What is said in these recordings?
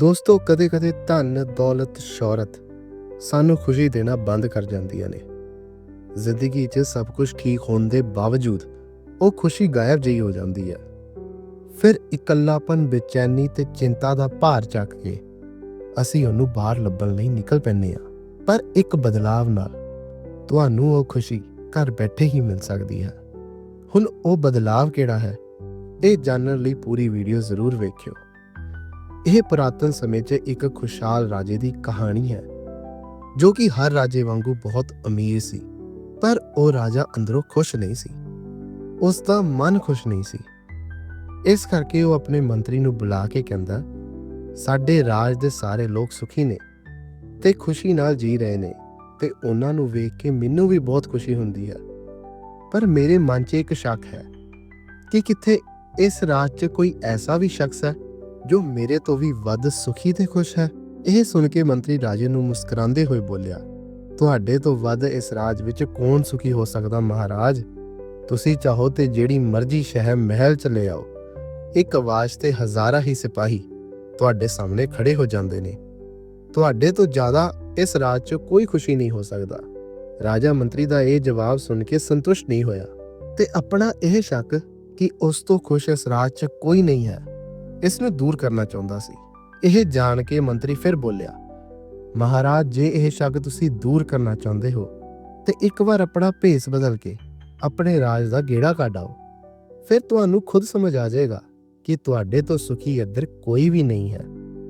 ਦੋਸਤੋ ਕਦੇ-ਕਦੇ ਧਨ, ਦੌਲਤ, ਸ਼ੌਹਰਤ ਸਾਨੂੰ ਖੁਸ਼ੀ ਦੇਣਾ ਬੰਦ ਕਰ ਜਾਂਦੀਆਂ ਨੇ। ਜ਼ਿੰਦਗੀ 'ਚ ਸਭ ਕੁਝ ਠੀਕ ਹੋਣ ਦੇ ਬਾਵਜੂਦ ਉਹ ਖੁਸ਼ੀ ਗਾਇਬ ਜਿਹੀ ਹੋ ਜਾਂਦੀ ਹੈ। ਫਿਰ ਇਕੱਲਾਪਨ ਬੇਚੈਨੀ ਤੇ ਚਿੰਤਾ ਦਾ ਭਾਰ ਚੱਕ ਕੇ ਅਸੀਂ ਉਹਨੂੰ ਬਾਹਰ ਲੱਭਣ ਲਈ ਨਿਕਲ ਪੈਂਦੇ ਆ ਪਰ ਇੱਕ ਬਦਲਾਵ ਨਾਲ ਤੁਹਾਨੂੰ ਉਹ ਖੁਸ਼ੀ ਘਰ ਬੈਠੇ ਹੀ ਮਿਲ ਸਕਦੀ ਹੈ। ਹੁਣ ਉਹ ਬਦਲਾਵ ਕਿਹੜਾ ਹੈ? ਇਹ ਜਾਣਨ ਲਈ ਪੂਰੀ ਵੀਡੀਓ ਜ਼ਰੂਰ ਵੇਖਿਓ। ਇਹ ਪੁਰਾਤਨ ਸਮੇਂ 'ਚ ਇੱਕ ਖੁਸ਼ਹਾਲ ਰਾਜੇ ਦੀ ਕਹਾਣੀ ਹੈ, ਜੋ ਕਿ ਹਰ ਰਾਜੇ ਵਾਂਗੂ ਬਹੁਤ ਅਮੀਰ ਸੀ, ਪਰ ਉਹ ਰਾਜਾ ਅੰਦਰੋਂ ਖੁਸ਼ ਨਹੀਂ ਸੀ। ਉਸ ਦਾ ਮਨ ਖੁਸ਼ ਨਹੀਂ ਸੀ। ਇਸ ਕਰਕੇ ਉਹ ਆਪਣੇ ਮੰਤਰੀ ਨੂੰ ਬੁਲਾ ਕੇ ਕਹਿੰਦਾ, ਸਾਡੇ ਰਾਜ ਦੇ ਸਾਰੇ ਲੋਕ ਸੁਖੀ ਨੇ ਤੇ ਖੁਸ਼ੀ ਨਾਲ ਜੀ ਰਹੇ ਨੇ ਤੇ ਉਹਨਾਂ ਨੂੰ ਵੇਖ ਕੇ ਮੈਨੂੰ ਵੀ ਬਹੁਤ ਖੁਸ਼ੀ ਹੁੰਦੀ ਹੈ। ਪਰ ਮੇਰੇ ਮਨ 'ਚ ਇੱਕ ਸ਼ੱਕ ਹੈ ਕਿ ਕਿੱਥੇ ਇਸ ਰਾਜ 'ਚ ਕੋਈ ਐਸਾ ਵੀ ਸ਼ਖਸ ਹੈ ਜੋ ਮੇਰੇ ਤੋਂ ਵੀ ਵੱਧ ਸੁਖੀ ਤੇ ਖੁਸ਼ ਹੈ। ਇਹ ਸੁਣ ਕੇ ਮੰਤਰੀ ਰਾਜੇ ਨੂੰ ਮੁਸਕਰਾਉਂਦੇ ਹੋਏ ਬੋਲਿਆ, ਤੁਹਾਡੇ ਤੋਂ ਵੱਧ ਇਸ ਰਾਜ ਵਿੱਚ ਕੌਣ ਸੁਖੀ ਹੋ ਸਕਦਾ ਮਹਾਰਾਜ? ਤੁਸੀਂ ਚਾਹੋ ਤੇ ਜਿਹੜੀ ਮਰਜ਼ੀ ਸ਼ਹਿਰ ਮਹਿਲ ਚ ਆਓ। ਇੱਕ ਆਵਾਜ਼ ਤੇ ਹਜ਼ਾਰਾਂ ਹੀ ਸਿਪਾਹੀ ਤੁਹਾਡੇ ਸਾਹਮਣੇ ਖੜੇ ਹੋ ਜਾਂਦੇ ਨੇ। ਤੁਹਾਡੇ ਤੋਂ ਜ਼ਿਆਦਾ ਇਸ ਰਾਜ 'ਚ ਕੋਈ ਖੁਸ਼ੀ ਨਹੀਂ ਹੋ ਸਕਦਾ। ਰਾਜਾ ਮੰਤਰੀ ਦਾ ਇਹ ਜਵਾਬ ਸੁਣ ਕੇ ਸੰਤੁਸ਼ਟ ਨਹੀਂ ਹੋਇਆ ਤੇ ਆਪਣਾ ਇਹ ਸ਼ੱਕ ਕਿ ਉਸ ਤੋਂ ਖੁਸ਼ ਇਸ ਰਾਜ 'ਚ ਕੋਈ ਨਹੀਂ ਹੈ। ਇਸ ਨੂੰ ਦੂਰ ਕਰਨਾ ਚਾਹੁੰਦਾ ਸੀ। ਇਹ ਜਾਣ ਕੇ ਮੰਤਰੀ ਫਿਰ ਬੋਲਿਆ, ਮਹਾਰਾਜ, ਜੇ ਇਹ ਸ਼ੱਕ ਤੁਸੀਂ ਦੂਰ ਕਰਨਾ ਚਾਹੁੰਦੇ ਹੋ, ਤੇ ਇੱਕ ਵਾਰ ਆਪਣਾ ਭੇਸ ਬਦਲ ਕੇ ਆਪਣੇ ਰਾਜ ਦਾ ਗੇੜਾ ਕੱਢ ਆਓ। ਫਿਰ ਤੁਹਾਨੂੰ ਖੁਦ ਸਮਝ ਆ ਜਾਏਗਾ ਕਿ ਤੁਹਾਡੇ ਤੋਂ ਸੁਖੀ ਇੱਧਰ ਕੋਈ ਵੀ ਨਹੀਂ ਹੈ।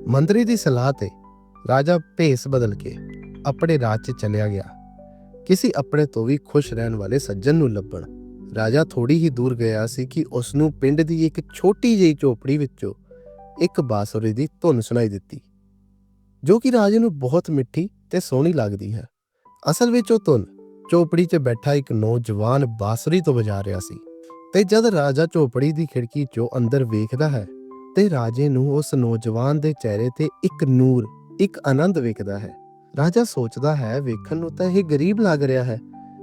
ਮੰਤਰੀ ਦੀ ਸਲਾਹ ਤੇ ਰਾਜਾ ਭੇਸ ਬਦਲ ਕੇ ਆਪਣੇ ਰਾਜ 'ਚ ਚਲਿਆ ਗਿਆ। ਕਿਸੇ ਆਪਣੇ ਤੋਂ ਵੀ ਖੁਸ਼ ਰਹਿਣ ਵਾਲੇ ਸੱਜਣ ਨੂੰ ਲੱਭਣ, ਰਾਜਾ ਥੋੜੀ ਹੀ ਦੂਰ ਗਿਆ ਸੀ ਕਿ ਉਸ ਨੂੰ ਪਿੰਡ ਦੀ ਇੱਕ ਛੋਟੀ ਜਿਹੀ ਝੋਪੜੀ ਵਿੱਚੋਂ ਇੱਕ ਬਾਂਸੁਰੀ ਦੀ ਧੁਨ ਸੁਣਾਈ ਦਿੱਤੀ, ਜੋ ਕਿ ਰਾਜੇ ਨੂੰ ਬਹੁਤ ਮਿੱਠੀ ਤੇ ਸੋਹਣੀ ਲੱਗਦੀ ਹੈ। ਅਸਲ ਵਿੱਚ ਉਹ ਧੁਨ ਝੋਪੜੀ 'ਚ ਬੈਠਾ ਇੱਕ ਨੌਜਵਾਨ ਬਾਂਸੁਰੀ ਤੋਂ ਵਜਾ ਰਿਹਾ ਸੀ ਤੇ ਜਦ ਰਾਜਾ ਝੋਪੜੀ ਦੀ ਖਿੜਕੀ 'ਚੋਂ ਅੰਦਰ ਵੇਖਦਾ ਹੈ ਤੇ ਰਾਜੇ ਨੂੰ ਉਸ ਨੌਜਵਾਨ ਦੇ ਚਿਹਰੇ ਤੇ ਇੱਕ ਨੂਰ, ਇੱਕ ਆਨੰਦ ਵੇਖਦਾ ਹੈ। ਰਾਜਾ ਸੋਚਦਾ ਹੈ, ਵੇਖਣ ਨੂੰ ਤਾਂ ਇਹ ਗਰੀਬ ਲੱਗ ਰਿਹਾ ਹੈ,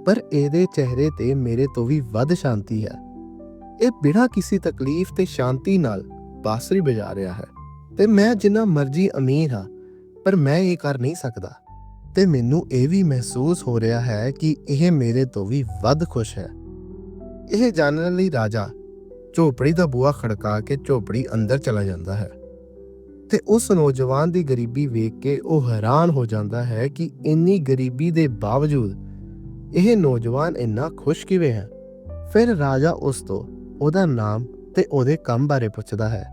ਪਰ ਇਹਦੇ ਚਿਹਰੇ ਤੇ ਮੇਰੇ ਤੋਂ ਵੀ ਵੱਧ ਸ਼ਾਂਤੀ ਹੈ। ਇਹ ਬਿਨਾਂ ਕਿਸੇ ਤਕਲੀਫ ਤੇ ਸ਼ਾਂਤੀ ਨਾਲ ਬਾਂਸੁਰੀ ਵਜਾ ਰਿਹਾ ਹੈ। ਤੇ ਮੈਂ ਜਿੰਨਾ ਮਰਜ਼ੀ ਅਮੀਰ ਹਾਂ, ਪਰ ਮੈਂ ਇਹ ਕਰ ਨਹੀਂ ਸਕਦਾ। ਤੇ ਮੈਨੂੰ ਇਹ ਵੀ ਮਹਿਸੂਸ ਹੋ ਰਿਹਾ ਹੈ ਕਿ ਇਹ ਮੇਰੇ ਤੋਂ ਵੀ ਵੱਧ ਖੁਸ਼ ਹੈ। ਇਹ ਜਾਣਨ ਲਈ ਰਾਜਾ ਝੋਪੜੀ ਦਾ ਬੂਹਾ ਖੜਕਾ ਕੇ ਝੋਪੜੀ ਅੰਦਰ ਚਲਾ ਜਾਂਦਾ ਹੈ। ਤੇ ਉਸ ਨੌਜਵਾਨ ਦੀ ਗਰੀਬੀ ਵੇਖ ਕੇ ਉਹ ਹੈਰਾਨ ਹੋ ਜਾਂਦਾ ਹੈ ਕਿ ਇੰਨੀ ਗਰੀਬੀ ਦੇ ਬਾਵਜੂਦ ਇਹ ਨੌਜਵਾਨ ਇੰਨਾ ਖੁਸ਼ ਕਿਵੇਂ ਹੈ। ਫਿਰ ਰਾਜਾ ਉਸ ਤੋਂ ਉਹਦਾ ਨਾਮ ਤੇ ਉਹਦੇ ਕੰਮ ਬਾਰੇ ਪੁੱਛਦਾ ਹੈ।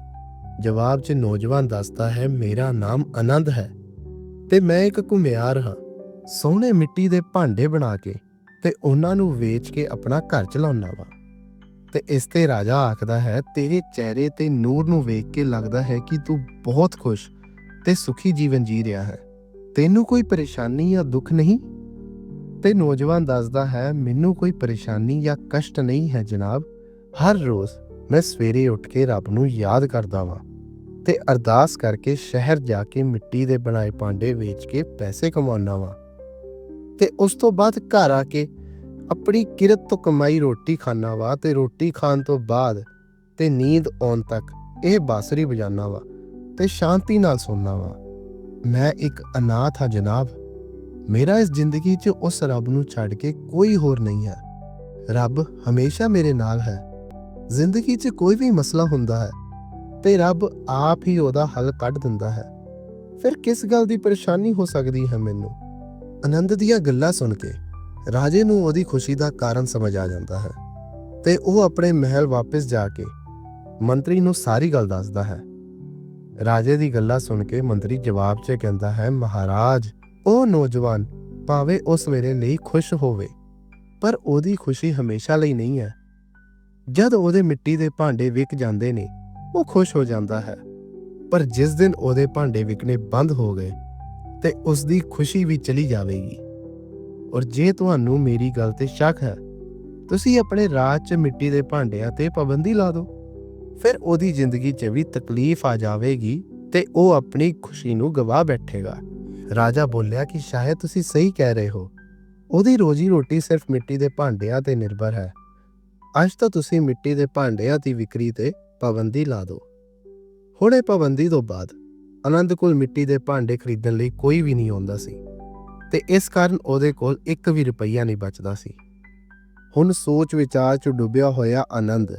ਜਵਾਬ 'ਚ ਨੌਜਵਾਨ ਦੱਸਦਾ ਹੈ, ਮੇਰਾ ਨਾਮ ਆਨੰਦ ਹੈ ਤੇ ਮੈਂ ਇੱਕ ਘੁਮਿਆਰ ਹਾਂ। ਸੋਹਣੇ ਮਿੱਟੀ ਦੇ ਭਾਂਡੇ ਬਣਾ ਕੇ ਤੇ ਉਹਨਾਂ ਨੂੰ ਵੇਚ ਕੇ ਆਪਣਾ ਘਰ ਚਲਾਉਣਾ ਵਾ। ਤੇ ਇਸ ਤੇ ਰਾਜਾ ਆਖਦਾ ਹੈ, ਤੇਰੇ ਚਿਹਰੇ ਤੇ ਨੂਰ ਨੂੰ ਵੇਖ ਕੇ ਲੱਗਦਾ ਹੈ ਕਿ ਤੂੰ ਬਹੁਤ ਖੁਸ਼ ਤੇ ਸੁਖੀ ਜੀਵਨ ਜੀ ਰਿਹਾ ਹੈ। ਤੈਨੂੰ ਕੋਈ ਪਰੇਸ਼ਾਨੀ ਜਾਂ ਦੁੱਖ ਨਹੀਂ? ਤੇ ਨੌਜਵਾਨ ਦੱਸਦਾ ਹੈ, ਮੈਨੂੰ ਕੋਈ ਪਰੇਸ਼ਾਨੀ ਜਾਂ ਕਸ਼ਟ ਨਹੀਂ ਹੈ ਜਨਾਬ। ਹਰ ਰੋਜ਼ ਮੈਂ ਸਵੇਰੇ ਉੱਠ ਕੇ ਰੱਬ ਨੂੰ ਯਾਦ ਕਰਦਾ ਵਾਂ ਤੇ ਅਰਦਾਸ ਕਰਕੇ ਸ਼ਹਿਰ ਜਾ ਕੇ ਮਿੱਟੀ ਦੇ ਬਣਾਏ ਭਾਂਡੇ ਵੇਚ ਕੇ ਪੈਸੇ ਕਮਾਉਣਾ ਵਾਂ। ਤੇ ਉਸ ਤੋਂ ਬਾਅਦ ਘਰ ਆ ਕੇ ਆਪਣੀ ਕਿਰਤ ਤੋਂ ਕਮਾਈ ਰੋਟੀ ਖਾਣਾ ਵਾ ਤੇ ਰੋਟੀ ਖਾਣ ਤੋਂ ਬਾਅਦ ਤੇ ਨੀਂਦ ਆਉਣ ਤੱਕ ਇਹ ਬਾਸਰੀ ਵਜਾਨਾ ਵਾ ਤੇ ਸ਼ਾਂਤੀ ਨਾਲ ਸੌਣਾ ਵਾ। ਮੈਂ ਇੱਕ ਅਨਾਥ ਹਾਂ ਜਨਾਬ। ਮੇਰਾ ਇਸ ਜ਼ਿੰਦਗੀ 'ਚ ਉਸ ਰੱਬ ਨੂੰ ਛੱਡ ਕੇ ਕੋਈ ਹੋਰ ਨਹੀਂ ਹੈ। ਰੱਬ ਹਮੇਸ਼ਾ ਮੇਰੇ ਨਾਲ ਹੈ। ਜ਼ਿੰਦਗੀ 'ਚ ਕੋਈ ਵੀ ਮਸਲਾ ਹੁੰਦਾ ਹੈ, ਤੇ ਰੱਬ ਆਪ ਹੀ ਉਹਦਾ ਹੱਲ ਕੱਢ ਦਿੰਦਾ ਹੈ। ਫਿਰ ਕਿਸ ਗੱਲ ਦੀ ਪਰੇਸ਼ਾਨੀ ਹੋ ਸਕਦੀ ਹੈ ਮੈਨੂੰ? ਆਨੰਦ ਦੀਆਂ ਗੱਲਾਂ ਸੁਣ ਕੇ ਰਾਜੇ ਨੂੰ ਉਹਦੀ ਖੁਸ਼ੀ ਦਾ ਕਾਰਨ ਸਮਝ ਆ ਜਾਂਦਾ ਹੈ, ਤੇ ਉਹ ਆਪਣੇ ਮਹਿਲ ਵਾਪਸ ਜਾ ਕੇ ਮੰਤਰੀ ਨੂੰ ਸਾਰੀ ਗੱਲ ਦੱਸਦਾ ਹੈ। ਰਾਜੇ ਦੀ ਗੱਲਾਂ ਸੁਣ ਕੇ ਮੰਤਰੀ ਜਵਾਬ 'ਚ ਕਹਿੰਦਾ ਹੈ, ਮਹਾਰਾਜ, ਉਹ ਨੌਜਵਾਨ ਭਾਵੇਂ ਉਸ ਵੇਲੇ ਲਈ ਖੁਸ਼ ਹੋਵੇ, ਪਰ ਉਹਦੀ ਖੁਸ਼ੀ ਹਮੇਸ਼ਾ ਲਈ ਨਹੀਂ ਹੈ। ਜਦ ਉਹਦੇ ਮਿੱਟੀ ਦੇ ਭਾਂਡੇ ਵਿਕ ਜਾਂਦੇ ਨੇ, ਉਹ ਖੁਸ਼ ਹੋ ਜਾਂਦਾ ਹੈ। ਪਰ ਜਿਸ ਦਿਨ ਉਹਦੇ ਭਾਂਡੇ ਵਿਕਣੇ ਬੰਦ ਹੋ ਗਏ, ਤੇ ਉਸ ਦੀ ਖੁਸ਼ੀ ਵੀ ਚਲੀ ਜਾਵੇਗੀ। ਔਰ ਜੇ ਤੁਹਾਨੂੰ ਮੇਰੀ ਗੱਲ ਤੇ ਸ਼ੱਕ ਹੈ, ਤੁਸੀਂ ਆਪਣੇ ਰਾਜ 'ਚ ਮਿੱਟੀ ਦੇ ਭਾਂਡਿਆਂ ਤੇ ਪਾਬੰਦੀ ਲਾ ਦਿਓ। ਫਿਰ ਉਹਦੀ ਜ਼ਿੰਦਗੀ 'ਚ ਵੀ ਤਕਲੀਫ ਆ ਜਾਵੇਗੀ ਤੇ ਉਹ ਆਪਣੀ ਖੁਸ਼ੀ ਨੂੰ ਗਵਾ ਬੈਠੇਗਾ। ਰਾਜਾ ਬੋਲਿਆ ਕਿ ਸ਼ਾਇਦ ਤੁਸੀਂ ਸਹੀ ਕਹਿ ਰਹੇ ਹੋ। ਉਹਦੀ ਰੋਜੀ ਰੋਟੀ ਸਿਰਫ ਮਿੱਟੀ ਦੇ ਭਾਂਡਿਆਂ ਤੇ ਨਿਰਭਰ ਹੈ। ਅੱਜ ਤਾਂ ਤੁਸੀਂ ਮਿੱਟੀ ਦੇ ਭਾਂਡਿਆਂ ਦੀ ਵਿਕਰੀ ਤੇ ਪਾਬੰਦੀ ਲਾ ਦਿਓ। ਹੁਣ ਇਹ ਪਾਬੰਦੀ ਤੋਂ ਬਾਅਦ ਆਨੰਦ ਕੋਲ ਮਿੱਟੀ ਦੇ ਭਾਂਡੇ ਖਰੀਦਣ ਲਈ ਕੋਈ ਵੀ ਨਹੀਂ ਆਉਂਦਾ ਸੀ ਤੇ ਇਸ ਕਾਰਨ ਉਹਦੇ ਕੋਲ ਇੱਕ ਵੀ ਰੁਪਈਆ ਨਹੀਂ ਬਚਦਾ ਸੀ। ਹੁਣ ਸੋਚ ਵਿਚਾਰ 'ਚ ਡੁੱਬਿਆ ਹੋਇਆ ਆਨੰਦ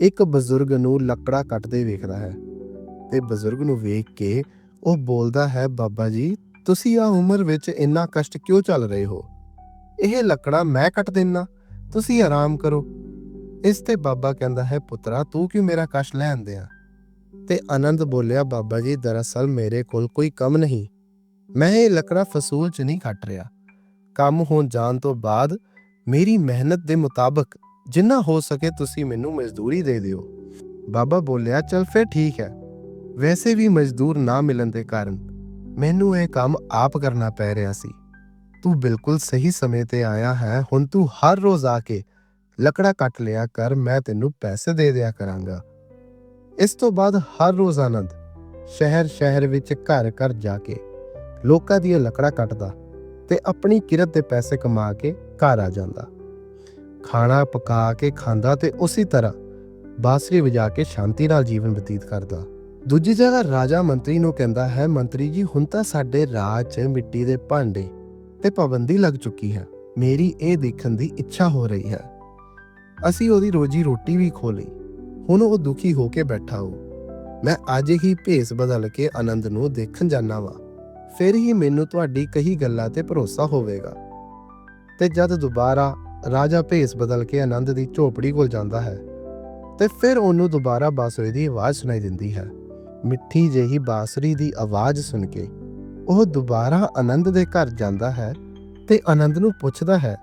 ਇੱਕ ਬਜ਼ੁਰਗ ਨੂੰ ਲੱਕੜਾ ਕੱਟਦੇ ਵੇਖਦਾ ਹੈ ਤੇ ਬਜ਼ੁਰਗ ਨੂੰ ਵੇਖ ਕੇ ਉਹ ਬੋਲਦਾ ਹੈ, ਬਾਬਾ ਜੀ, ਤੁਸੀਂ ਆ ਉਮਰ ਵਿੱਚ ਇੰਨਾ ਕਸ਼ਟ ਕਿਉਂ ਚੱਲ ਰਹੇ ਹੋ? ਇਹ ਲੱਕੜਾ ਮੈਂ ਕੱਟ ਦੇਣਾ ਤੁਸੀਂ ਆਰਾਮ ਕਰੋ। ਇਸ ਤੇ ਬਾਬਾ ਕਹਿੰਦਾ ਹੈ, ਪੁੱਤਰਾ, ਤੂੰ ਕਿਉਂ ਮੇਰਾ ਕਸ਼ਟ ਲੈਂਦੇ ਆ ਤੇ ਆਨੰਦ ਬੋਲਿਆ, ਬਾਬਾ ਜੀ, ਦਰਅਸਲ ਮੇਰੇ ਕੋਲ ਕੋਈ ਕੰਮ ਨਹੀਂ। ਮੈਂ ਇਹ ਲੱਕੜਾ ਫਸੂਲ 'ਚ ਨਹੀਂ ਕੱਟ ਰਿਹਾ। ਕੰਮ ਹੋਣ ਜਾਣ ਤੋਂ ਬਾਅਦ ਮੇਰੀ ਮਿਹਨਤ ਦੇ ਮੁਤਾਬਕ ਜਿੰਨਾ ਹੋ ਸਕੇ ਤੁਸੀਂ ਮੈਨੂੰ ਮਜ਼ਦੂਰੀ ਦੇ ਦਿਓ। ਬਾਬਾ ਬੋਲਿਆ, ਚਲ ਫਿਰ ਠੀਕ ਹੈ। ਵੈਸੇ ਵੀ ਮਜ਼ਦੂਰ ਨਾ ਮਿਲਣ ਦੇ ਕਾਰਨ ਮੈਨੂੰ ਇਹ ਕੰਮ ਆਪ ਕਰਨਾ ਪੈ ਰਿਹਾ ਸੀ। ਤੂੰ ਬਿਲਕੁਲ ਸਹੀ ਸਮੇਂ ਤੇ ਆਇਆ ਹੈ। ਹੁਣ ਤੂੰ ਹਰ ਰੋਜ਼ ਆ ਕੇ ਲੱਕੜਾ ਕੱਟ ਲਿਆ ਕਰ, ਮੈਂ ਤੈਨੂੰ ਪੈਸੇ ਦੇ ਦਿਆ ਕਰਾਂਗਾ। ਇਸ ਤੋਂ ਬਾਅਦ ਹਰ ਰੋਜ਼ ਆਨੰਦ, ਸ਼ਹਿਰ ਸ਼ਹਿਰ ਵਿੱਚ ਘਰ ਘਰ ਜਾ ਕੇ ਲੋਕਾਂ ਦੀਆਂ ਲੱਕੜਾ ਕੱਟਦਾ ਤੇ ਆਪਣੀ ਕਿਰਤ ਦੇ ਪੈਸੇ ਕਮਾ ਕੇ ਘਰ ਆ ਜਾਂਦਾ। ਖਾਣਾ ਪਕਾ ਕੇ ਖਾਂਦਾ ਤੇ ਉਸੇ ਤਰ੍ਹਾਂ ਬਾਸਰੀ ਵਜਾ ਕੇ ਸ਼ਾਂਤੀ ਨਾਲ ਜੀਵਨ ਬਤੀਤ ਕਰਦਾ। ਦੂਜੀ ਜਗ੍ਹਾ ਰਾਜਾ ਮੰਤਰੀ ਨੂੰ ਕਹਿੰਦਾ ਹੈ, ਮੰਤਰੀ ਜੀ, ਹੁਣ ਤਾਂ ਸਾਡੇ ਰਾਜ 'ਚ ਮਿੱਟੀ ਦੇ ਭਾਂਡੇ ਤੇ ਪਾਬੰਦੀ ਲੱਗ ਚੁੱਕੀ ਹੈ। ਮੇਰੀ ਇਹ ਦੇਖਣ ਦੀ ਇੱਛਾ ਹੋ ਰਹੀ ਹੈ। ਅਸੀਂ ਉਹਦੀ ਰੋਜੀ ਰੋਟੀ ਵੀ ਖੋ ਲਈ। ਹੁਣ ਉਹ ਦੁਖੀ ਹੋ ਕੇ ਬੈਠਾ ਹੋ ਮੈਂ ਅੱਜ ਹੀ ਭੇਸ ਬਦਲ ਕੇ ਆਨੰਦ ਨੂੰ ਦੇਖਣ ਜਾਣਾ ਵਾ। ਫਿਰ ਹੀ ਮੈਨੂੰ ਤੁਹਾਡੀ ਕਹੀ ਗੱਲਾਂ ਤੇ ਭਰੋਸਾ ਹੋਵੇਗਾ। ਤੇ ਜਦ ਦੁਬਾਰਾ ਰਾਜਾ ਭੇਸ ਬਦਲ ਕੇ ਆਨੰਦ ਦੀ ਝੋਪੜੀ ਕੋਲ ਜਾਂਦਾ ਹੈ, ਤੇ ਫਿਰ ਉਹਨੂੰ ਦੁਬਾਰਾ ਬਾਂਸੁਰੀ ਦੀ ਆਵਾਜ਼ ਸੁਣਾਈ ਦਿੰਦੀ ਹੈ। ਮਿੱਠੀ ਜਿਹੀ ਬਾਂਸੁਰੀ ਦੀ ਆਵਾਜ਼ ਸੁਣ ਕੇ ਉਹ ਦੁਬਾਰਾ ਆਨੰਦ ਦੇ ਘਰ ਜਾਂਦਾ ਹੈ ਤੇ ਆਨੰਦ ਨੂੰ ਪੁੱਛਦਾ ਹੈ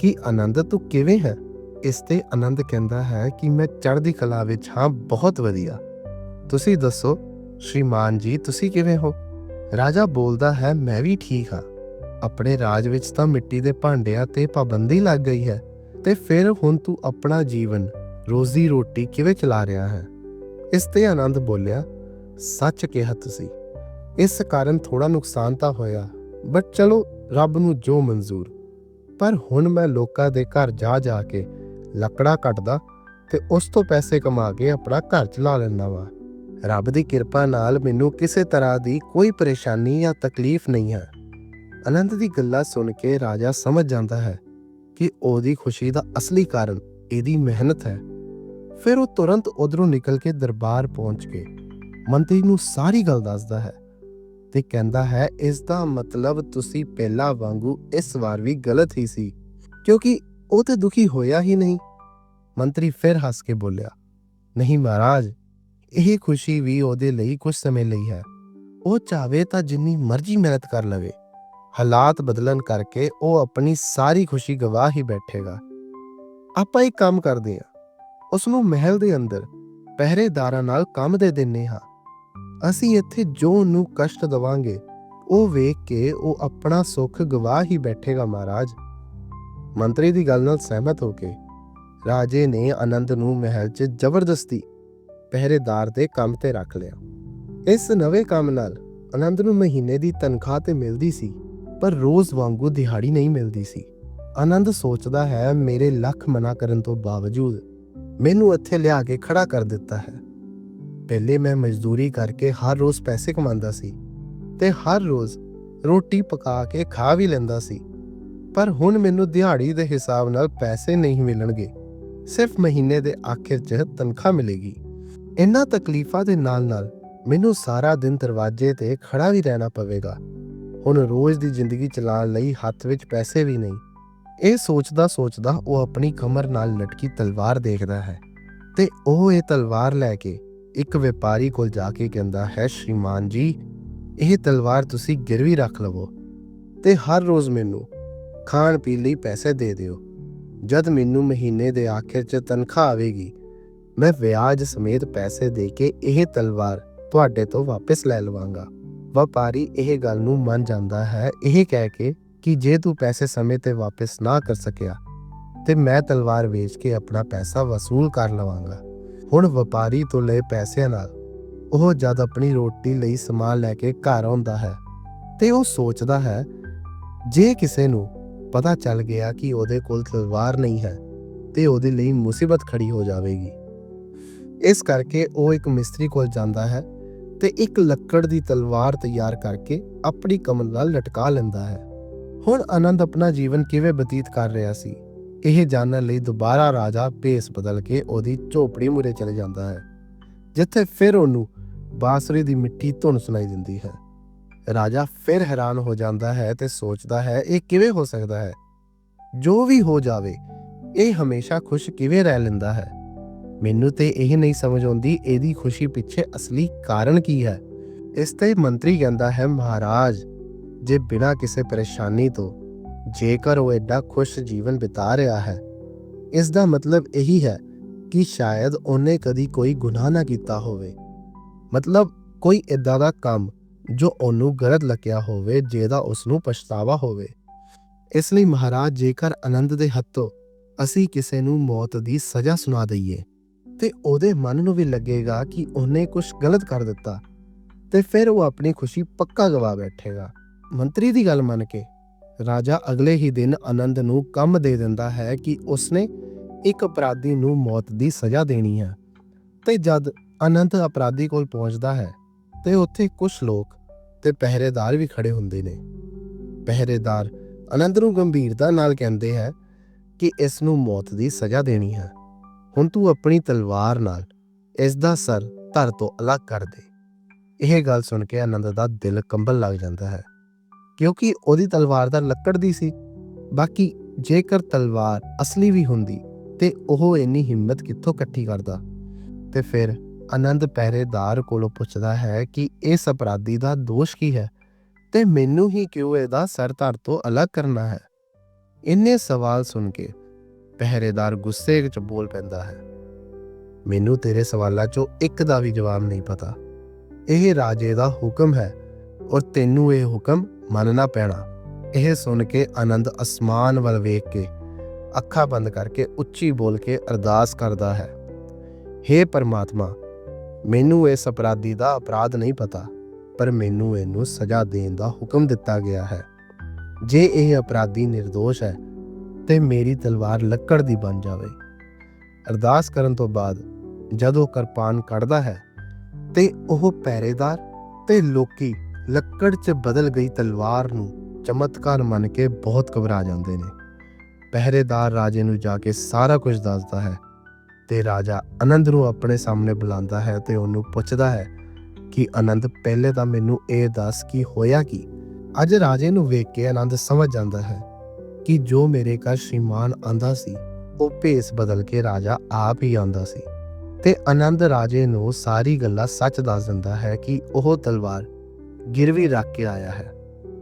ਕਿ ਆਨੰਦ ਤੂੰ ਕਿਵੇਂ ਹੈ? ਇਸ ਤੇ ਆਨੰਦ ਕਹਿੰਦਾ ਹੈ ਕਿ ਮੈਂ ਚੜ੍ਹਦੀ ਕਲਾ ਵਿੱਚ ਹਾਂ, ਬਹੁਤ ਵਧੀਆ। ਤੁਸੀਂ ਦੱਸੋ, ਸ਼੍ਰੀਮਾਨ ਜੀ, ਤੁਸੀਂ ਕਿਵੇਂ ਹੋ? ਰਾਜਾ ਬੋਲਦਾ ਹੈ, ਮੈਂ ਵੀ ਠੀਕ ਹਾਂ। ਆਪਣੇ ਰਾਜ ਵਿੱਚ ਤਾਂ ਮਿੱਟੀ ਦੇ ਭਾਂਡਿਆਂ ਤੇ ਪਾਬੰਦੀ ਲੱਗ ਗਈ ਹੈ ਤੇ ਫਿਰ ਹੁਣ ਤੂੰ ਆਪਣਾ ਜੀਵਨ, ਰੋਜ਼ੀ ਰੋਟੀ ਕਿਵੇਂ ਚਲਾ ਰਿਹਾ ਹੈ? ਇਸ ਤੇ ਆਨੰਦ ਬੋਲਿਆ, ਸੱਚ ਕਿਹਾ ਤੁਸੀਂ। ਇਸ ਕਾਰਨ ਥੋੜਾ ਨੁਕਸਾਨ ਤਾਂ ਹੋਇਆ ਬਟ ਚਲੋ, ਰੱਬ ਨੂੰ ਜੋ ਮਨਜ਼ੂਰ। ਪਰ ਹੁਣ ਮੈਂ ਲੋਕਾਂ ਦੇ ਘਰ ਜਾ ਜਾ ਕੇ ਲੱਕੜਾ ਕੱਟਦਾ ਤੇ ਉਸ ਤੋਂ ਪੈਸੇ ਕਮਾ ਕੇ ਆਪਣਾ ਘਰ ਚਲਾ ਲੈਂਦਾ ਵਾ। ਰੱਬ ਦੀ ਕਿਰਪਾ ਨਾਲ ਮੈਨੂੰ ਕਿਸੇ ਤਰ੍ਹਾਂ ਦੀ ਕੋਈ ਪਰੇਸ਼ਾਨੀ ਜਾਂ ਤਕਲੀਫ ਨਹੀਂ ਹੈ। ਆਨੰਦ ਦੀ ਗੱਲਾਂ ਸੁਣ ਕੇ ਰਾਜਾ ਸਮਝ ਜਾਂਦਾ ਹੈ ਕਿ ਉਹਦੀ ਖੁਸ਼ੀ ਦਾ ਅਸਲੀ ਕਾਰਨ ਇਹਦੀ ਮਿਹਨਤ ਹੈ। ਫਿਰ ਉਹ ਤੁਰੰਤ ਉਧਰੋਂ ਨਿਕਲ ਕੇ ਦਰਬਾਰ ਪਹੁੰਚ ਕੇ ਮੰਤਰੀ ਨੂੰ ਸਾਰੀ ਗੱਲ ਦੱਸਦਾ ਹੈ ਤੇ ਕਹਿੰਦਾ ਹੈ, ਇਸ ਦਾ ਮਤਲਬ ਤੁਸੀਂ ਪਹਿਲਾਂ ਵਾਂਗੂ ਇਸ ਵਾਰ ਵੀ ਗਲਤ ਹੀ ਸੀ, ਕਿਉਂਕਿ ਉਹ ਤੇ ਦੁਖੀ ਹੋਇਆ ਹੀ ਨਹੀਂ। ਮੰਤਰੀ ਫਿਰ ਹੱਸ ਕੇ ਬੋਲਿਆ, ਨਹੀਂ ਮਹਾਰਾਜ, ਇਹ ਖੁਸ਼ੀ ਵੀ ਉਹਦੇ ਲਈ ਕੁਝ ਸਮੇਂ ਲਈ ਹੈ। ਉਹ ਚਾਵੇ ਤਾਂ ਜਿੰਨੀ ਮਰਜ਼ੀ ਮਿਹਨਤ ਕਰ ਲਵੇ। ਹਾਲਾਤ ਬਦਲਣ ਕਰਕੇ ਉਹ ਆਪਣੀ ਸਾਰੀ ਖੁਸ਼ੀ ਗਵਾ ਹੀ ਬੈਠੇਗਾ। ਆਪਾਂ ਇੱਕ ਕੰਮ ਕਰਦੇ ਹਾਂ। ਉਸ ਨੂੰ ਮਹਿਲ ਦੇ ਅੰਦਰ ਪਹਿਰੇਦਾਰਾਂ ਨਾਲ ਕੰਮ ਦੇ ਦਿੰਨੇ ਹਾਂ। ਅਸੀਂ ਇੱਥੇ ਜੋ ਉਹਨੂੰ ਕਸ਼ਟ ਦਵਾਂਗੇ, ਉਹ ਵੇਖ ਕੇ ਉਹ ਆਪਣਾ ਸੁੱਖ ਗਵਾ ਹੀ ਬੈਠੇਗਾ ਮਹਾਰਾਜ। ਮੰਤਰੀ ਦੀ ਗੱਲ ਨਾਲ ਸਹਿਮਤ ਹੋ ਕੇ ਰਾਜੇ ਨੇ ਆਨੰਦ ਨੂੰ ਮਹਿਲ 'ਚ ਜ਼ਬਰਦਸਤੀ ਪਹਿਰੇਦਾਰ ਦੇ ਕੰਮ ਤੇ ਰੱਖ ਲਿਆ। ਇਸ ਨਵੇਂ ਕੰਮ ਨਾਲ ਆਨੰਦ ਨੂੰ ਮਹੀਨੇ ਦੀ ਤਨਖਾਹ ਤੇ ਮਿਲਦੀ ਸੀ, ਪਰ ਰੋਜ਼ ਵਾਂਗੂ ਦਿਹਾੜੀ ਨਹੀਂ ਮਿਲਦੀ ਸੀ। ਆਨੰਦ ਸੋਚਦਾ ਹੈ, ਮੇਰੇ ਲੱਖ ਮਨਾ ਕਰਨ ਤੋਂ ਬਾਵਜੂਦ ਮੈਨੂੰ ਇੱਥੇ ਲਿਆ ਕੇ ਖੜਾ ਕਰ ਦਿੱਤਾ ਹੈ। ਪਹਿਲੇ ਮੈਂ ਮਜ਼ਦੂਰੀ ਕਰਕੇ ਹਰ ਰੋਜ਼ ਪੈਸੇ ਕਮਾਉਂਦਾ ਸੀ ਤੇ ਹਰ ਰੋਜ਼ ਰੋਟੀ ਪਕਾ ਕੇ ਖਾ ਵੀ ਲੈਂਦਾ ਸੀ। ਪਰ ਹੁਣ ਮੈਨੂੰ ਦਿਹਾੜੀ ਦੇ ਹਿਸਾਬ ਨਾਲ ਪੈਸੇ ਨਹੀਂ ਮਿਲਣਗੇ। ਸਿਰਫ ਮਹੀਨੇ ਦੇ ਆਖਿਰ 'ਚ ਤਨਖਾਹ ਮਿਲੇਗੀ। ਇਨ੍ਹਾਂ ਤਕਲੀਫਾਂ ਦੇ ਨਾਲ-ਨਾਲ ਮੈਨੂੰ ਸਾਰਾ ਦਿਨ ਦਰਵਾਜ਼ੇ ਤੇ ਖੜਾ ਵੀ ਰਹਿਣਾ ਪਵੇਗਾ। ਹੁਣ ਰੋਜ਼ ਦੀ ਜ਼ਿੰਦਗੀ ਚਲਾਉਣ ਲਈ ਹੱਥ ਵਿੱਚ ਪੈਸੇ ਵੀ ਨਹੀਂ। ਇਹ ਸੋਚਦਾ ਸੋਚਦਾ ਉਹ ਆਪਣੀ ਕਮਰ ਨਾਲ ਲਟਕੀ ਤਲਵਾਰ ਦੇਖਦਾ ਹੈ ਤੇ ਉਹ ਇਹ ਤਲਵਾਰ ਲੈ ਕੇ ਇੱਕ ਵਪਾਰੀ ਕੋਲ ਜਾ ਕੇ ਕਹਿੰਦਾ, ਹੈ ਸ਼੍ਰੀਮਾਨ ਜੀ, ਇਹ ਤਲਵਾਰ ਤੁਸੀਂ ਗਿਰਵੀ ਰੱਖ ਲਵੋ ਤੇ ਹਰ ਰੋਜ਼ ਮੈਨੂੰ ਖਾਣ ਪੀਣ ਲਈ ਪੈਸੇ ਦੇ ਦਿਓ। ਜਦ ਮੈਨੂੰ ਮਹੀਨੇ ਦੇ ਆਖਿਰ 'ਚ ਤਨਖਾਹ ਆਵੇਗੀ, ਮੈਂ ਵਿਆਜ ਸਮੇਤ ਪੈਸੇ ਦੇ ਕੇ ਇਹ ਤਲਵਾਰ ਤੁਹਾਡੇ ਤੋਂ ਵਾਪਸ ਲੈ ਲਵਾਂਗਾ। ਵਪਾਰੀ ਇਹ ਗੱਲ ਨੂੰ ਮੰਨ ਜਾਂਦਾ ਹੈ। ਇਹ ਕਹਿ ਕੇ ਕਿ ਜੇ ਤੂੰ ਪੈਸੇ ਸਮੇਂ ਤੇ ਵਾਪਸ ਨਾ ਕਰ ਸਕਿਆ, ਤੇ ਮੈਂ ਤਲਵਾਰ ਵੇਚ ਕੇ ਆਪਣਾ ਪੈਸਾ ਵਸੂਲ ਕਰ ਲਵਾਂਗਾ। ਹੁਣ ਵਪਾਰੀ ਤੋਂ ਲਏ ਪੈਸਿਆਂ ਨਾਲ ਉਹ ਜਦ ਆਪਣੀ ਰੋਟੀ ਲਈ ਸਮਾਨ ਲੈ ਕੇ ਘਰ ਆਉਂਦਾ ਹੈ, ਤੇ ਉਹ ਸੋਚਦਾ ਹੈ, ਜੇ ਕਿਸੇ ਨੂੰ ਪਤਾ ਚੱਲ ਗਿਆ ਕਿ ਉਹਦੇ ਕੋਲ ਤਲਵਾਰ ਨਹੀਂ ਹੈ ਤੇ ਉਹਦੇ ਲਈ ਮੁਸੀਬਤ ਖੜੀ ਹੋ ਜਾਵੇਗੀ। ਇਸ ਕਰਕੇ ਉਹ ਇੱਕ ਮਿਸਤਰੀ ਕੋਲ ਜਾਂਦਾ ਹੈ ਤੇ ਇੱਕ ਲੱਕੜ ਦੀ ਤਲਵਾਰ ਤਿਆਰ ਕਰਕੇ ਆਪਣੀ ਕਮਰ ਨਾਲ ਲਟਕਾ ਲੈਂਦਾ ਹੈ। ਹੁਣ ਆਨੰਦ ਆਪਣਾ ਜੀਵਨ ਕਿਵੇਂ ਬਤੀਤ ਕਰ ਰਿਹਾ ਸੀ, ਇਹ ਜਾਣਨ ਲਈ ਦੁਬਾਰਾ ਰਾਜਾ ਭੇਸ ਬਦਲ ਕੇ ਉਹਦੀ ਝੋਪੜੀ ਮੁਰੇ ਚਲੇ ਜਾਂਦਾ ਹੈ, ਜਿੱਥੇ ਫਿਰ ਉਹਨੂੰ ਬਾਂਸੁਰੀ ਦੀ ਮਿੱਠੀ ਧੁਨ ਸੁਣਾਈ ਦਿੰਦੀ ਹੈ। ਰਾਜਾ ਫਿਰ ਹੈਰਾਨ ਹੋ ਜਾਂਦਾ ਹੈ ਤੇ ਸੋਚਦਾ ਹੈ, ਇਹ ਕਿਵੇਂ ਹੋ ਸਕਦਾ ਹੈ? ਜੋ ਵੀ ਹੋ ਜਾਵੇ, ਇਹ ਹਮੇਸ਼ਾ ਖੁਸ਼ ਕਿਵੇਂ ਰਹਿ ਲੈਂਦਾ ਹੈ? ਮੈਨੂੰ ਤੇ ਇਹ ਨਹੀਂ ਸਮਝ ਆਉਂਦੀ ਇਹਦੀ ਖੁਸ਼ੀ ਪਿੱਛੇ ਅਸਲੀ ਕਾਰਨ ਕੀ ਹੈ? ਇਸ ਤੇ ਮੰਤਰੀ ਕਹਿੰਦਾ ਹੈ, ਮਹਾਰਾਜ, ਜੇ ਬਿਨਾਂ ਕਿਸੇ ਪਰੇਸ਼ਾਨੀ ਤੋਂ ਜੇਕਰ ਉਹ ਐਡਾ ਖੁਸ਼ ਜੀਵਨ ਬਿਤਾ ਰਿਹਾ ਹੈ, ਇਸ ਦਾ ਮਤਲਬ ਇਹੀ ਹੈ ਕਿ ਸ਼ਾਇਦ ਉਹਨੇ ਕਦੀ ਕੋਈ ਗੁਨਾਹ ਨਾ ਕੀਤਾ ਹੋਵੇ। ਮਤਲਬ ਕੋਈ ਇਦਾਂ ਦਾ ਕੰਮ ਜੋ ਉਹਨੂੰ ਗਲਤ ਲੱਗਿਆ ਹੋਵੇ, ਜਿਹਦਾ ਉਸ ਨੂੰ ਪਛਤਾਵਾ ਹੋਵੇ। ਇਸ ਲਈ ਮਹਾਰਾਜ, ਜੇਕਰ ਆਨੰਦ ਦੇ ਹੱਥੋਂ ਅਸੀਂ ਕਿਸੇ ਨੂੰ ਮੌਤ ਦੀ ਸਜ਼ਾ ਸੁਣਾ ਦਈਏ, ਤੇ ਉਹਦੇ ਮਨ ਨੂੰ ਵੀ ਲੱਗੇਗਾ ਕਿ ਉਹਨੇ ਕੁਝ ਗਲਤ ਕਰ ਦਿੱਤਾ, ਤੇ ਫਿਰ ਉਹ ਆਪਣੀ ਖੁਸ਼ੀ ਪੱਕਾ ਗਵਾ ਬੈਠੇਗਾ। ਮੰਤਰੀ ਦੀ ਗੱਲ ਮੰਨ ਕੇ, ਰਾਜਾ ਅਗਲੇ ਹੀ ਦਿਨ ਆਨੰਦ ਨੂੰ ਕੰਮ ਦੇ ਦਿੰਦਾ ਹੈ ਕਿ ਉਸਨੇ ਇੱਕ ਅਪਰਾਧੀ ਨੂੰ ਮੌਤ ਦੀ ਸਜ਼ਾ ਦੇਣੀ ਹੈ। ਤੇ ਜਦ ਆਨੰਦ ਅਪਰਾਧੀ ਕੋਲ ਪਹੁੰਚਦਾ ਹੈ ਤੇ ਉੱਥੇ ਕੁਝ ਲੋਕ ਤੇ ਪਹਿਰੇਦਾਰ ਵੀ ਖੜੇ ਹੁੰਦੇ ਨੇ। ਪਹਿਰੇਦਾਰ ਆਨੰਦ ਨੂੰ ਗੰਭੀਰਤਾ ਨਾਲ ਕਹਿੰਦੇ ਹੈ ਕਿ ਇਸ ਨੂੰ ਮੌਤ ਦੀ ਸਜ਼ਾ ਦੇਣੀ ਹੈ। ਹੁਣ ਤੂੰ ਆਪਣੀ ਤਲਵਾਰ ਨਾਲ ਇਸ ਦਾ ਸਰ ਧਰ ਤੋਂ ਅਲੱਗ ਕਰ ਦੇ। ਇਹ ਗੱਲ ਸੁਣ ਕੇ ਆਨੰਦ ਦਾ ਦਿਲ ਕੰਬਣ ਲੱਗ ਜਾਂਦਾ ਹੈ, ਕਿਉਂਕਿ ਉਹਦੀ ਤਲਵਾਰ ਦਾ ਲੱਕੜ ਦੀ ਸੀ। ਬਾਕੀ ਜੇਕਰ ਤਲਵਾਰ ਅਸਲੀ ਵੀ ਹੁੰਦੀ ਤੇ ਉਹ ਇੰਨੀ ਹਿੰਮਤ ਕਿੱਥੋਂ ਇਕੱਠੀ ਕਰਦਾ? ਤੇ ਫਿਰ ਆਨੰਦ ਪਹਿਰੇਦਾਰ ਕੋਲੋਂ ਪੁੱਛਦਾ ਹੈ ਕਿ ਇਸ ਅਪਰਾਧੀ ਦਾ ਦੋਸ਼ ਕੀ ਹੈ ਤੇ ਮੈਨੂੰ ਹੀ ਕਿਉਂ ਇਹਦਾ ਸਰ ਤੋਂ ਅਲੱਗ ਕਰਨਾ ਹੈ? ਇੰਨੇ ਸਵਾਲ ਸੁਣ ਕੇ ਪਹਿਰੇਦਾਰ ਗੁੱਸੇ ਵਿੱਚ ਬੋਲ ਪੈਂਦਾ ਹੈ। ਮੈਨੂੰ ਤੇਰੇ ਸਵਾਲਾਂ 'ਚੋਂ ਇੱਕ ਦਾ ਵੀ ਜਵਾਬ ਨਹੀਂ ਪਤਾ। ਇਹ ਰਾਜੇ ਦਾ ਹੁਕਮ ਹੈ ਔਰ ਤੈਨੂੰ ਇਹ ਹੁਕਮ ਮੰਨਣਾ ਪੈਣਾ। ਇਹ ਸੁਣ ਕੇ ਆਨੰਦ ਅਸਮਾਨ ਵੱਲ ਵੇਖ ਕੇ ਅੱਖਾਂ ਬੰਦ ਕਰਕੇ ਉੱਚੀ ਬੋਲ ਕੇ ਅਰਦਾਸ ਕਰਦਾ ਹੈ हे ਪਰਮਾਤਮਾ ਮੈਨੂੰ ਇਸ ਅਪਰਾਧੀ ਦਾ ਅਪਰਾਧ ਨਹੀਂ ਪਤਾ, ਪਰ ਮੈਨੂੰ ਇਹਨੂੰ ਸਜ਼ਾ ਦੇਣ ਦਾ ਹੁਕਮ ਦਿੱਤਾ ਗਿਆ ਹੈ। ਜੇ ਇਹ ਅਪਰਾਧੀ નિર્ਦੋਸ਼ ਹੈ, ਤੇ ਮੇਰੀ ਤਲਵਾਰ ਲੱਕੜ ਦੀ ਬਣ ਜਾਵੇ। ਅਰਦਾਸ ਕਰਨ ਤੋਂ ਬਾਅਦ ਜਦੋਂ ਕਿਰਪਾਨ ਕੱਢਦਾ ਹੈ, ਤੇ ਉਹ ਪਹਿਰੇਦਾਰ ਤੇ ਲੋਕੀ ਲੱਕੜ 'ਚ ਬਦਲ ਗਈ ਤਲਵਾਰ ਨੂੰ ਚਮਤਕਾਰ ਮੰਨ ਕੇ ਬਹੁਤ ਘਬਰਾ ਜਾਂਦੇ ਨੇ। ਪਹਿਰੇਦਾਰ ਰਾਜੇ ਨੂੰ ਜਾ ਕੇ ਸਾਰਾ ਕੁਝ ਦੱਸਦਾ ਹੈ। ਤੇ ਰਾਜਾ ਆਨੰਦ ਨੂੰ ਆਪਣੇ ਸਾਹਮਣੇ ਬੁਲਾਉਂਦਾ ਹੈ ਤੇ ਉਹਨੂੰ ਪੁੱਛਦਾ ਹੈ ਕਿ ਆਨੰਦ ਪਹਿਲੇ ਤਾਂ ਮੈਨੂੰ ਇਹ ਦੱਸ ਕਿ ਹੋਇਆ ਕੀ? ਅੱਜ ਰਾਜੇ ਨੂੰ ਵੇਖ ਕੇ ਆਨੰਦ ਸਮਝ ਜਾਂਦਾ ਹੈ ਕਿ ਜੋ ਮੇਰੇ ਘਰ ਸ਼੍ਰੀਮਾਨ ਆਂਦਾ ਸੀ, ਉਹ ਭੇਸ ਬਦਲ ਕੇ ਰਾਜਾ ਆਪ ਹੀ ਆਂਦਾ ਸੀ। ਤੇ ਆਨੰਦ ਰਾਜੇ ਨੂੰ ਸਾਰੀ ਗੱਲਾਂ ਸੱਚ ਦੱਸ ਦਿੰਦਾ ਹੈ ਕਿ ਉਹ ਤਲਵਾਰ ਗਿਰਵੀ ਰੱਖ ਕੇ ਆਇਆ ਹੈ।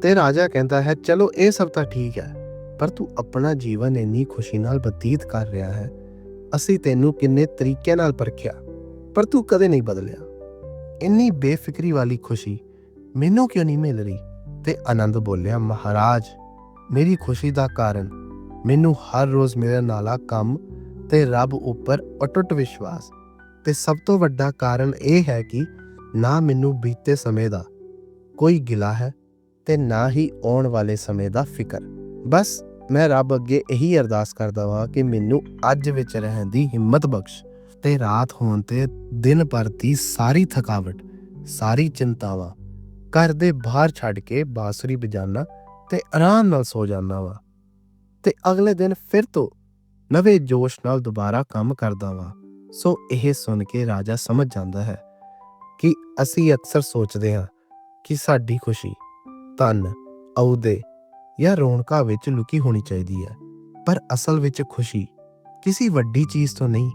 ਤੇ ਰਾਜਾ ਕਹਿੰਦਾ ਹੈ, ਚਲੋ, ਇਹ ਸਭ ਤਾਂ ਠੀਕ ਹੈ, ਪਰ ਤੂੰ ਆਪਣਾ ਜੀਵਨ ਇੰਨੀ ਖੁਸ਼ੀ ਨਾਲ ਬਤੀਤ ਕਰ ਰਿਹਾ ਹੈ ਅਸੀਂ ਤੈਨੂੰ ਕਿੰਨੇ ਤਰੀਕਿਆਂ ਨਾਲ ਪਰਖਿਆ, ਪਰ ਤੂੰ ਕਦੇ ਨਹੀਂ ਬਦਲਿਆ। ਇੰਨੀ ਬੇਫਿਕਰੀ ਵਾਲੀ ਖੁਸ਼ੀ ਮੈਨੂੰ ਕਿਉਂ ਨਹੀਂ ਮਿਲ ਰਹੀ? ਤੇ ਆਨੰਦ ਬੋਲਿਆ, ਮਹਾਰਾਜ, ਮੇਰੀ ਖੁਸ਼ੀ ਦਾ ਕਾਰਨ ਮੈਨੂੰ ਹਰ ਰੋਜ਼ ਮੇਰੇ ਨਾਲਾ ਕੰਮ ਤੇ ਰੱਬ ਉੱਪਰ ਅਟੁੱਟ ਵਿਸ਼ਵਾਸ। ਤੇ ਸਭ ਤੋਂ ਵੱਡਾ ਕਾਰਨ ਇਹ ਹੈ ਕਿ ਨਾ ਮੈਨੂੰ ਬੀਤੇ ਸਮੇਂ ਦਾ ਕੋਈ ਗਿਲਾ ਹੈ ਤੇ ਨਾ ਹੀ ਆਉਣ ਵਾਲੇ ਸਮੇਂ ਦਾ ਫਿਕਰ। ਬਸ ਮੈਂ ਰੱਬ ਅੱਗੇ ਇਹੀ ਅਰਦਾਸ ਕਰਦਾ ਵਾਂ ਕਿ ਮੈਨੂੰ ਅੱਜ ਵਿੱਚ ਰਹਿਣ ਦੀ ਹਿੰਮਤ ਬਖਸ਼ ਤੇ ਰਾਤ ਹੋਣ ਤੇ ਦਿਨ ਭਰ ਦੀ ਸਾਰੀ ਥਕਾਵਟ, ਸਾਰੀ ਚਿੰਤਾਵਾਂ ਘਰ ਦੇ ਬਾਹਰ ਛੱਡ ਕੇ ਬਾਂਸੁਰੀ ਵਜਾਣਾ ਤੇ ਆਰਾਮ ਨਾਲ ਸੋ ਜਾਣਾ ਵਾ ਤੇ ਅਗਲੇ ਦਿਨ ਫਿਰ ਤੋਂ ਨਵੇਂ ਜੋਸ਼ ਨਾਲ ਦੁਬਾਰਾ ਕੰਮ ਕਰਦਾ ਵਾ। ਸੋ ਇਹ ਸੁਣ ਕੇ ਰਾਜਾ ਸਮਝ ਜਾਂਦਾ ਹੈ ਕਿ ਅਸੀਂ ਅਕਸਰ ਸੋਚਦੇ ਹਾਂ ਕਿ ਸਾਡੀ ਖੁਸ਼ੀ ਧਨ, ਅਹੁਦੇ ਜਾਂ ਰੌਣਕਾਂ ਵਿੱਚ ਲੁਕੀ ਹੋਣੀ ਚਾਹੀਦੀ ਹੈ। ਪਰ ਅਸਲ ਵਿੱਚ ਖੁਸ਼ੀ ਕਿਸੇ ਵੱਡੀ ਚੀਜ਼ ਤੋਂ ਨਹੀਂ,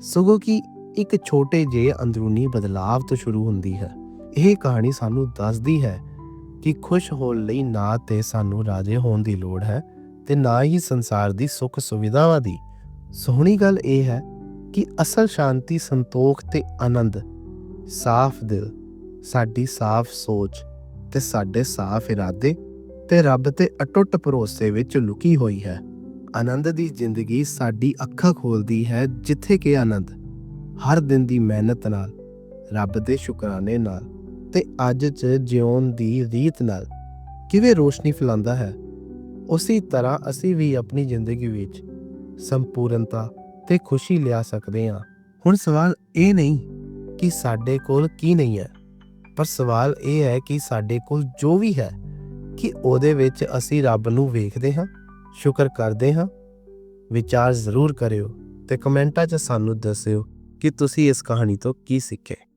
ਸਗੋਂ ਕਿ ਇੱਕ ਛੋਟੇ ਜਿਹੇ ਅੰਦਰੂਨੀ ਬਦਲਾਵ ਤੋਂ ਸ਼ੁਰੂ ਹੁੰਦੀ ਹੈ। ਇਹ ਕਹਾਣੀ ਸਾਨੂੰ ਦੱਸਦੀ ਹੈ ਕਿ ਖੁਸ਼ ਹੋਣ ਲਈ ਨਾ ਤੇ ਸਾਨੂੰ ਰਾਜੇ ਹੋਣ ਦੀ ਲੋੜ ਹੈ ਤੇ ਨਾ ਹੀ ਸੰਸਾਰ ਦੀ ਸੁੱਖ ਸੁਵਿਧਾਵਾਂ ਦੀ। ਸੋਹਣੀ ਗੱਲ ਇਹ ਹੈ ਕਿ ਅਸਲ ਸ਼ਾਂਤੀ, ਸੰਤੋਖ ਤੇ ਆਨੰਦ, ਸਾਫ਼ ਦਿਲ, ਸਾਡੀ ਸਾਫ਼ ਸੋਚ ਤੇ ਸਾਡੇ ਸਾਫ਼ ਇਰਾਦੇ ਤੇ ਰੱਬ ਤੇ ਅਟੁੱਟ ਭਰੋਸੇ ਵਿੱਚ ਲੁਕੀ ਹੋਈ ਹੈ। ਆਨੰਦ ਦੀ ਜ਼ਿੰਦਗੀ ਸਾਡੀ ਅੱਖਾਂ ਖੋਲਦੀ ਹੈ ਜਿੱਥੇ ਕਿ ਆਨੰਦ। ਹਰ ਦਿਨ ਦੀ ਮਿਹਨਤ ਨਾਲ, ਰੱਬ ਦੇ ਸ਼ੁਕਰਾਨੇ ਨਾਲ ਤੇ ਅੱਜ 'ਚ ਜਿਉਣ ਦੀ ਰੀਤ ਨਾਲ ਕਿਵੇਂ ਰੋਸ਼ਨੀ ਫੈਲਾਉਂਦਾ ਹੈ, ਉਸੇ ਤਰ੍ਹਾਂ ਅਸੀਂ ਵੀ ਆਪਣੀ ਜ਼ਿੰਦਗੀ ਵਿੱਚ ਸੰਪੂਰਨਤਾ ਤੇ ਖੁਸ਼ੀ ਲਿਆ ਸਕਦੇ ਹਾਂ। ਹੁਣ ਸਵਾਲ ਇਹ ਨਹੀਂ ਕਿ ਸਾਡੇ ਕੋਲ ਕੀ ਨਹੀਂ ਹੈ, ਪਰ ਸਵਾਲ ਇਹ ਹੈ ਕਿ ਸਾਡੇ ਕੋਲ ਜੋ ਵੀ ਹੈ ਕਿ ਉਹਦੇ ਵਿੱਚ ਅਸੀਂ ਰੱਬ ਨੂੰ ਵੇਖਦੇ ਹਾਂ, ਸ਼ੁਕਰ ਕਰਦੇ ਹਾਂ। ਵਿਚਾਰ ਜ਼ਰੂਰ ਕਰਿਓ ਤੇ ਕਮੈਂਟਾਂ 'ਚ ਸਾਨੂੰ ਦੱਸਿਓ ਕਿ ਤੁਸੀਂ ਇਸ ਕਹਾਣੀ ਤੋਂ ਕੀ ਸਿੱਖੇ।